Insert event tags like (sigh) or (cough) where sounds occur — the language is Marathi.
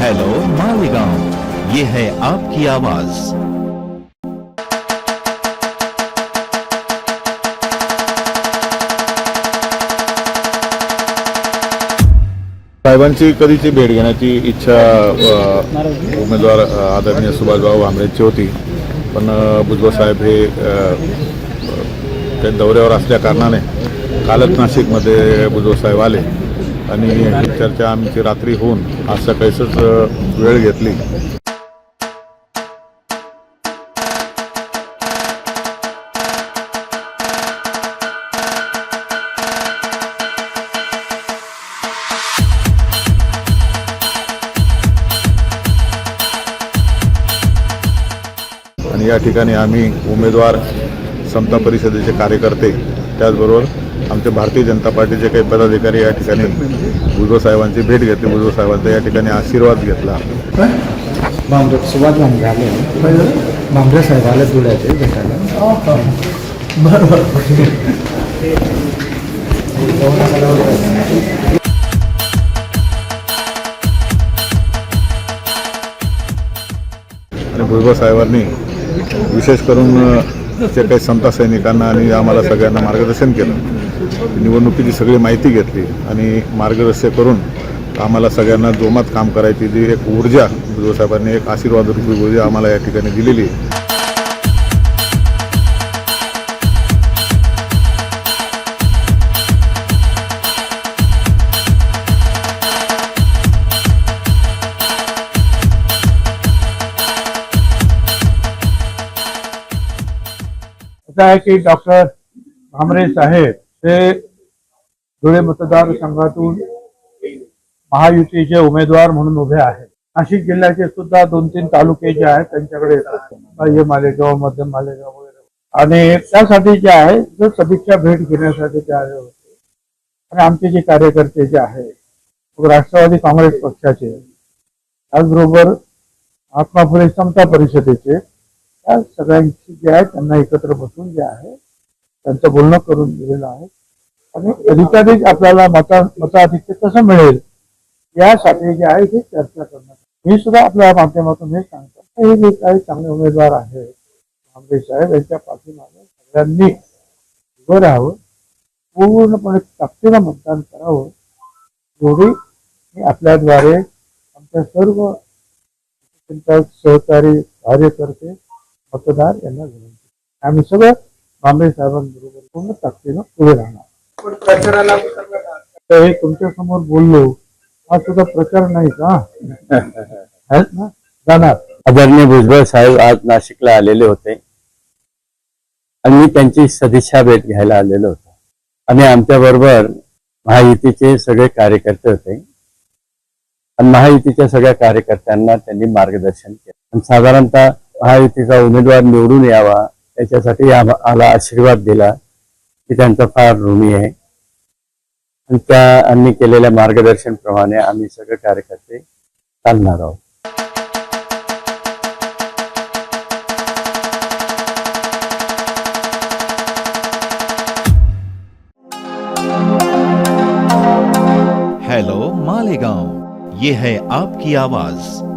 हेलो मालेगांव ये है आपकी आवाज। साहेबांची कधीची भेट घेण्याची इच्छा अ, उमेदवार अ, आदरणीय सुभाषबाबू भामरेंची होती. पण अ, भुजबळ साहेब हे अ, ते दौऱ्यावर असल्या कारणाने कालच नाशिकमध्ये भुजबळ साहेब आले. आणि ही चर्चा आमची रात्री होऊन आज सकाळीच वेळ घेतली. आणि या ठिकाणी आम्ही उमेदवार समता परिषदेचे कार्यकर्ते त्याचबरोबर आमचे भारतीय जनता पार्टीचे काही पदाधिकारी या ठिकाणी भुजबळ साहेबांची भेट घेतली. भुजबळ साहेबांचा या ठिकाणी आशीर्वाद घेतला. आले. साहेब आले धुळ्याचे भेटायला. आणि भुजबळ साहेबांनी विशेष करून जे काही समता सैनिकांना आणि आम्हाला सगळ्यांना मार्गदर्शन केलं. निवडणुकीची सगळी माहिती घेतली आणि मार्गदर्शन करून आम्हाला सगळ्यांना जोमात काम करायची जी एक ऊर्जा साहेबांनी एक आशीर्वाद रूपी ऊर्जा आम्हाला या ठिकाणी दिलेली आहे. आहे की डॉक्टर भामरे साहेब ते धुळे मतदारसंघातून महायुतीचे उमेदवार म्हणून उभे आहेत. नाशिक जिल्ह्याचे सुद्धा दोन तीन तालुके जे आहेत त्यांच्याकडे येतात बाह्य मालेगाव मध्यम मालेगाव वगैरे. आणि त्यासाठी जे आहे जो सदिच्छा भेट घेण्यासाठी ते आले होते. आणि आमचे जे कार्यकर्ते जे आहेत मग राष्ट्रवादी काँग्रेस पक्षाचे त्याचबरोबर महात्मा फुले समता परिषदेचे त्या सगळ्यांची जे आहे त्यांना एकत्र बसून जे आहे त्यांचं बोलणं करून दिलेलं आहे. आणि अधिकाधिक आपल्याला मता मताधिक्य कसं मिळेल यासाठी जे आहे ते चर्चा करणार. मी सुद्धा आपल्या माध्यमातून हे सांगतो. हे जे काही चांगले उमेदवार आहेत आंबे साहेब यांच्या पाठीमागे सगळ्यांनी उभं राहावं पूर्णपणे ताकदीनं मतदान करावं एवढी मी आपल्याद्वारे आमच्या सर्व सहकारी कार्यकर्ते मतदार यांना विनंती आम्ही सगळं बांबे साहेबांबरोबर पूर्ण ताकदीनं पुढे राहणार? हे तुमच्यासमोर बोललो हा सुद्धा प्रचार नाही का (laughs) आहेत ना? जाणार. आदरणीय भुजबळ साहेब आज नाशिकला आलेले होते. आणि मी त्यांची सदिच्छा भेट घ्यायला आलेलो होतो. आणि आमच्या बरोबर महायुतीचे सगळे कार्यकर्ते होते. आणि महायुतीच्या सगळ्या कार्यकर्त्यांना त्यांनी मार्गदर्शन केलं. आणि साधारणतः महायुतीचा उमेदवार निवडून यावा त्याच्यासाठी आम्हाला आशीर्वाद दिला की त्यांचा फार ऋणी आहे. आणि त्यांनी केलेल्या मार्गदर्शनप्रमाणे आम्ही सगळे कार्यकर्ते चालणार आहोत. हॅलो मालेगांव ये है आपकी आवाज